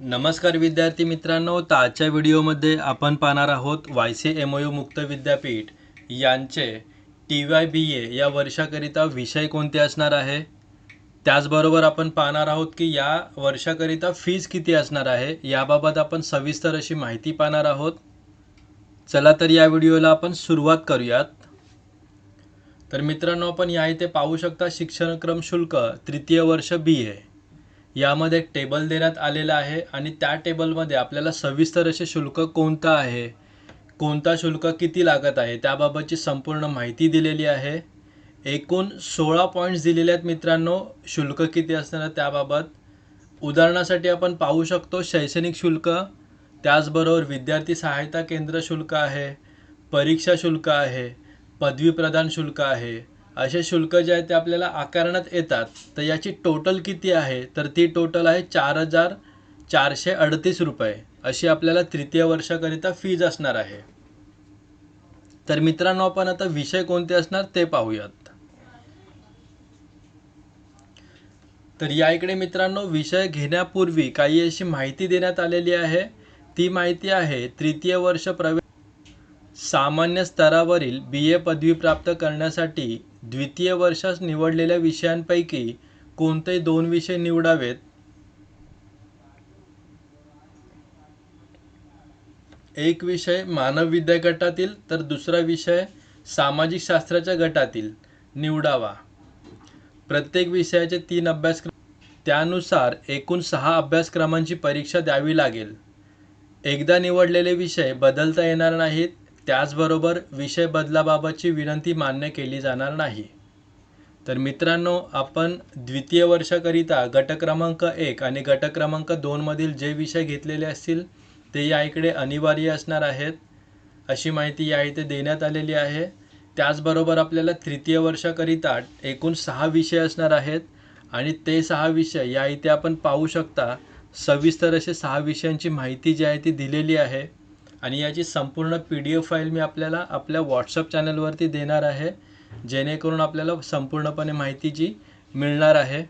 नमस्कार विद्यार्थी मित्रांनो तर आजच्या व्हिडिओमध्ये आपण पाहणार आहोत Y C M O U मुक्त विद्यापीठ यांचे टी वाय बी ए या वर्षाकरिता विषय कोणते असणार आहे? त्याचबरोबर आपण पाहणार आहोत की या वर्षाकरिता फीज किती असणार आहे? याबाबत आपण सविस्तर अशी माहिती पाहणार आहोत. चला तर या व्हिडिओला आपण सुरुवात करूयात. तर मित्रांनो आपण या इथे पाहू शकता शिक्षणक्रम शुल्क तृतीय वर्ष बी ए यामध्ये एक टेबल देण्यात आलेला आहे आणि त्या टेबलमध्ये आपल्याला सविस्तर असे शुल्क कोणतं आहे? कोणता शुल्क किती लागत आहे? त्याबाबतची संपूर्ण माहिती दिलेली आहे. एकूण सोळा पॉईंट्स दिलेले आहेत मित्रांनो. शुल्क किती असणार त्याबाबत. उदाहरणासाठी आपण पाहू शकतो शैक्षणिक शुल्क. त्याचबरोबर विद्यार्थी सहायता केंद्र शुल्क आहे. परीक्षा शुल्क आहे. पदवी प्रदान शुल्क आहे. असे शुल्क जे आहे ते आपल्याला आकारण्यात येतात. तर याची टोटल किती आहे? तर ती टोटल आहे चार हजार चारशे अडतीस रुपये. अशी आपल्याला तृतीय वर्षाकरिता फीज असणार आहे. तर मित्रांनो आपण आता विषय कोणते असणार ते पाहूयात. तर या इकडे मित्रांनो विषय घेण्यापूर्वी काही अशी माहिती देण्यात आलेली आहे. ती माहिती आहे तृतीय वर्ष प्रवेश सामान्य स्तरावरील बी ए पदवी प्राप्त करण्यासाठी द्वितीय वर्षास निवडलेल्या विषयांपैकी कोणते दोन विषय निवडावेत? एक विषय मानव विद्या गटातील तर दुसरा विषय सामाजिक शास्त्राच्या गटातील निवडावा. प्रत्येक विषयाचे तीन अभ्यासक्रम त्यानुसार एकूण सहा अभ्यासक्रमांची परीक्षा द्यावी लागेल. एकदा निवडलेले विषय बदलता येणार नाहीत त्याचबरोबर विषय बदलाबाबतची विनंती मान्य केली जाणार नाही. तर मित्रांनो आपण द्वितीय वर्षाकरिता गट क्रमांक एक आणि गट क्रमांक दोनमधील जे विषय घेतलेले असतील ते या इकडे अनिवार्य असणार आहेत. अशी माहिती या इथे देण्यात आलेली आहे. त्याचबरोबर आपल्याला तृतीय वर्षाकरिता एकूण सहा विषय असणार आहेत आणि ते सहा विषय या इथे आपण पाहू शकता. सविस्तर असे सहा विषयांची माहिती जी आहे ती दिलेली आहे. आणि याची संपूर्ण पी डी एफ फाईल मी आपल्याला आपल्या व्हॉट्सअप चॅनलवरती देणार आहे जेणेकरून आपल्याला संपूर्णपणे माहिती जी मिळणार आहे.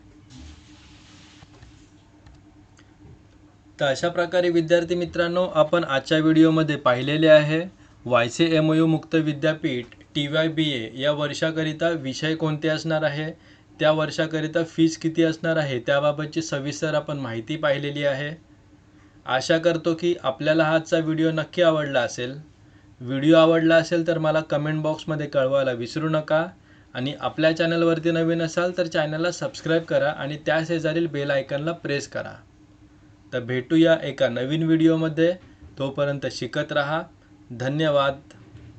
तर अशा प्रकारे विद्यार्थी मित्रांनो आपण आजच्या व्हिडिओमध्ये पाहिलेले आहे वाय सी एम यू मुक्त विद्यापीठ टी वाय बी ए या वर्षाकरिता विषय कोणते असणार आहे त्या वर्षाकरिता फीज किती असणार आहे त्याबाबतची सविस्तर आपण माहिती पाहिलेली आहे. आशा करतो की आपल्याला आजचा व्हिडिओ नक्की आवडला असेल. व्हिडिओ आवडला असेल तर मला कमेंट बॉक्समध्ये कळवायला विसरू नका. आणि आपल्या चॅनलवरती नवीन असाल तर चॅनलला सबस्क्राईब करा आणि त्या शेजारील बेल आयकनला प्रेस करा. तर भेटूया एका नवीन व्हिडिओमध्ये. तोपर्यंत शिकत राहा. धन्यवाद.